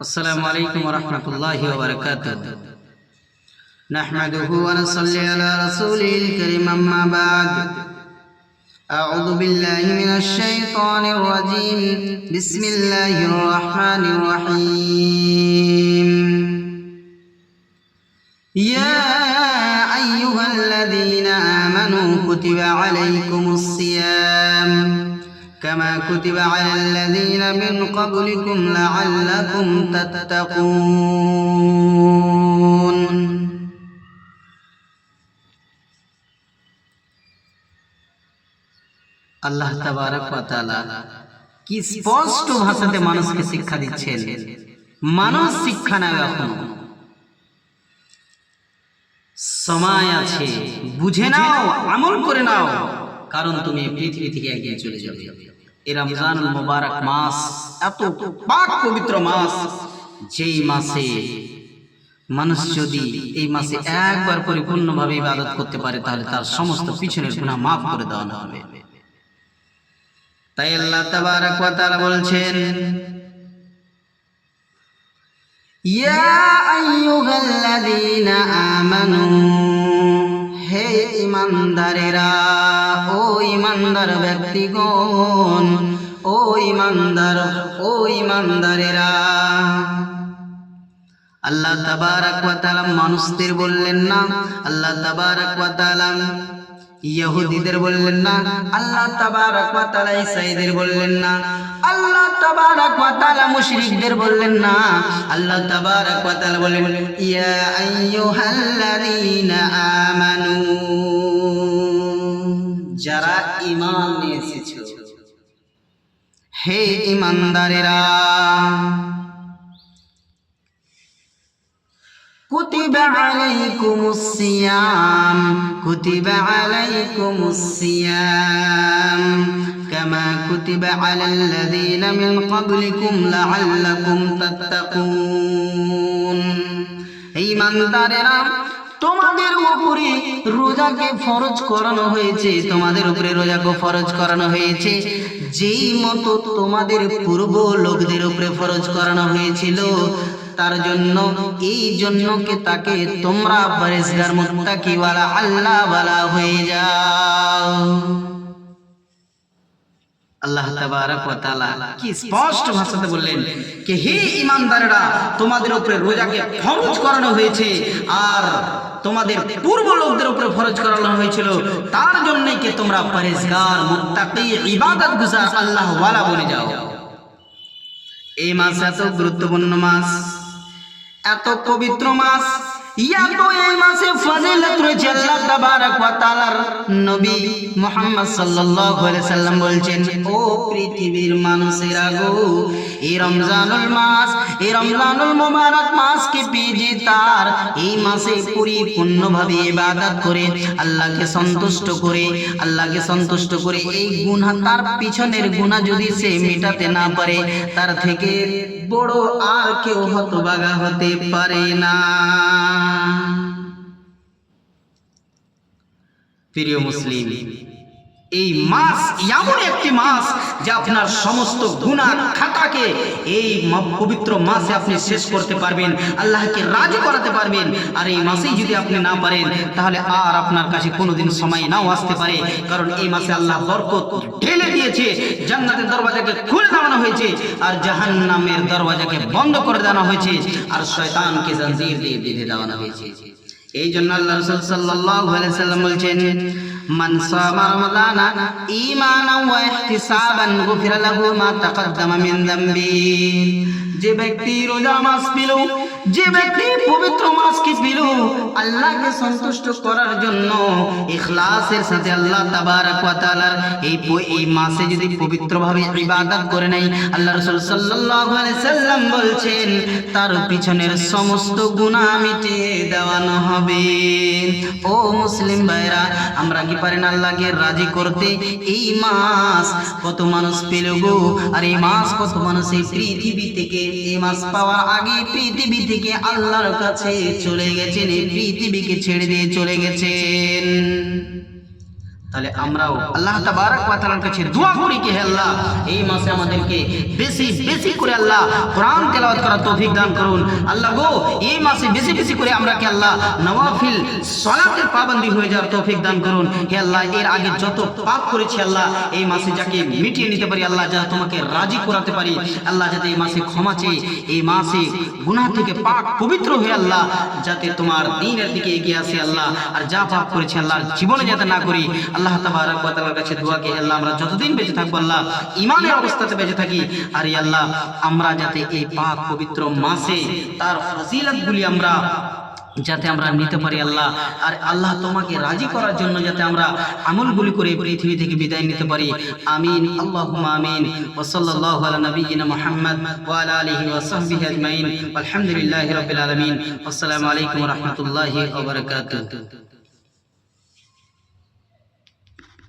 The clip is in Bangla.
السلام عليكم ورحمة الله وبركاته. نحمده ونصلي على رسوله الكريم أما بعد. أعوذ بالله من الشيطان الرجيم. بسم الله الرحمن الرحيم. يا أيها الذين آمنوا كتب عليكم الصيام. كما كتب على الذين من قبلكم لعلكم تتقون আল্লাহ তাবারক ওয়া তাআলা কি স্পষ্ট ভাষাতে মানুষকে শিক্ষা দিচ্ছেন মানুষ শিক্ষা নেবে এখন সময় আছে বুঝে নাও আমল করে নাও কারণ তুমি এই পৃথিবী থেকে একদিন চলে যাবে এই রমজানুল মুবারক মাস এত পাক পবিত্র মাস। যেই মাসে মানুষ যদি এই মাসে একবার পরিপূর্ণভাবে ইবাদত করতে পারে তাহলে তার সমস্ত পিছনের গুনাহ মাফ করে দেওয়া হবে। তাই আল্লাহ তাবারক ওয়া তাআলা বলছেন ইয়া আইয়ুহাল্লাযীনা আমানু ইমানদারেরা, ও ইমানদার ব্যক্তিগণ, ও ইমানদার, ও ইমানদারেরা। আল্লাহ তাবারক মানুষদের বললেন না, আল্লাহ তাবারক ওয়া ইহুদিদের বললেন না, আল্লাহ তাবারক ঈসাইদের বললেন না, আল্লাহ তাবারক মুশরিকদের বললেন না, আল্লাহ তাবারক বললেন, ইয়া আইয়ুহাল্লাযীনা আমানু যারা ঈমান নিয়ে এসেছো হে ঈমানদারেরা كتب عليكم الصيام كتب عليكم الصيام كما كتب على الذين من قبلكم لعلكم تتقون ইমানদারেরা তোমাদের উপরে রোজাকে ফরজ করানো হয়েছে, তোমাদের উপরে রোজাকে ফরজ করানো হয়েছে। যেই মতো তোমাদের পূর্ব লোকদের উপরে ফরজ করানো হয়েছিল, তার জন্য, এই জন্য কে তাকে তোমরা পরেশগার মুত্তাকিওয়ালা আল্লাহ ওয়ালা হয়ে যাও। আল্লাহ তাবারক ওয়া তাআলা কি স্পষ্ট ভাষাতে বললেন যে, হে ঈমানদারেরা তোমাদের উপরে রোজাকে ফরজ করানো হয়েছে, আর তোমাদের পূর্ব লোকদের উপরে ফরজ করানো হয়েছিল। তার জন্যই কি তোমরা পরিষ্কার মুত্তাকি, ইবাদত গুজার আল্লাহ ওয়ালা বলে যাও। এই মাস এত গুরুত্বপূর্ণ মাস, এত পবিত্র মাস মাসে পরিপূর্ণভাবে ইবাদত করে, আল্লাহকে সন্তুষ্ট করে, আল্লাহকে সন্তুষ্ট করে, এই গুনাহ তার পিছনের গুনাহ যদি সে মেটাতে না পারে, তার থেকে বড় আর কেউ হতবাগা হতে পারে না। প্রিয় মুসলিম এই মাস এমন একটি মাস যা আপনার সমস্ত গুণা খাতাকে এই পবিত্র মাসে আপনি শেষ করতে পারবেন, আল্লাহকে রাজি করাতে পারবেন। আর এই মাসেই যদি আপনি না পারেন, তাহলে আর আপনার কাছে কোনোদিন সময় নাও আসতে পারে। কারণ এই মাসে আল্লাহ বরকত ঢেলে দিয়েছে, জান্নাতের দরওয়াজাকে খুলে দেওয়ানো হয়েছে, আর জাহান্নামের দরওয়াজাকে বন্ধ করে দেওয়ানো হয়েছে, আর শয়তানকে জঞ্জির দিয়ে বেঁধে দেওয়ানো হয়েছে। এই জন্য আল্লাহ রাসূল সাল্লাল্লাহু সাল্লাম বলছেন, মান সামা রমাদানা ঈমানান ওয়া ইহতিসাবান গুফিরা লাহু মা তাকাদ্দামা মিন যে ব্যক্তি রোজা মাস পেল যে ব্যক্তি পবিত্র মাসকে পেল, আল্লাহকে সন্তুষ্ট করার জন্য ইখলাসের সাথে আল্লাহ তাবারক ওয়া তাআলার এই এই মাসে যদি পবিত্রভাবে ইবাদত করে নাই আল্লাহ রাসূল সাল্লাল্লাহু আলাইহি সাল্লাম বলছেন, তার পিছনের সমস্ত গুনাহ মিটিয়ে দেওয়ানো হবে। ও মুসলিম ভাইরা আমরা কি পারেন আল্লাহকে রাজি করতে? এই মাস কত মানুষ পেল গো, আর এই মাস কত মানুষ এই পৃথিবী থেকে, এই মাস পাওয়ার আগে পৃথিবী থেকে আল্লাহর কাছে চলে গেছেন পৃথিবীকে ছেড়ে দিয়ে চলে গেছেন। তাহলে আমরাও আল্লাহ তাবারক ওয়া তাআলার কাছে দোয়া করি কি হে আল্লাহ এই মাসে আমাদেরকে বেশি বেশি করে আল্লাহ কোরআন তেলাওয়াত করার তৌফিক দান করুন। আল্লাহ গো এই মাসে বেশি বেশি করে আমরা কি আল্লাহ নওয়াফিল সালাতের পাবন্দি হয়ে যাওয়ার তৌফিক দান করুন। হে আল্লাহ এর আগে যত পাপ করেছি আল্লাহ এই মাসে যাকে মিটিয়ে নিতে পারি আল্লাহ যা তোমাকে রাজি করাতে পারি আল্লাহ যাতে এই মাসে ক্ষমা চেয়ে এই মাসে গুনাহ থেকে পাক পবিত্র হয়ে আল্লাহ যাতে তোমার দিনের দিকে এগিয়ে আসে আল্লাহ আর যা পাপ করেছি আল্লাহ জীবনে যাতে না করি আল্লাহ তাবারক কাছে দোয়া কে আল্লাহ আমরা যতদিন বেঁচে থাকব, আল্লাহ ইমানের অবস্থাতে বেঁচে থাকি। আর আল্লাহ, আমরা যাতে এই পাক পবিত্র মাসে তার ফজিলতগুলি আমরা যাতে আমরা নিতে পারি, আল্লাহ। আর আল্লাহ তোমাকে রাজি করার জন্য যাতে আমরা আমলগুলি করে পৃথিবী থেকে বিদায় নিতে পারি। আমিন, আল্লাহুম্মা আমিন। ওয়া সাল্লাল্লাহু আসসালামু আলাইকুম ওয়া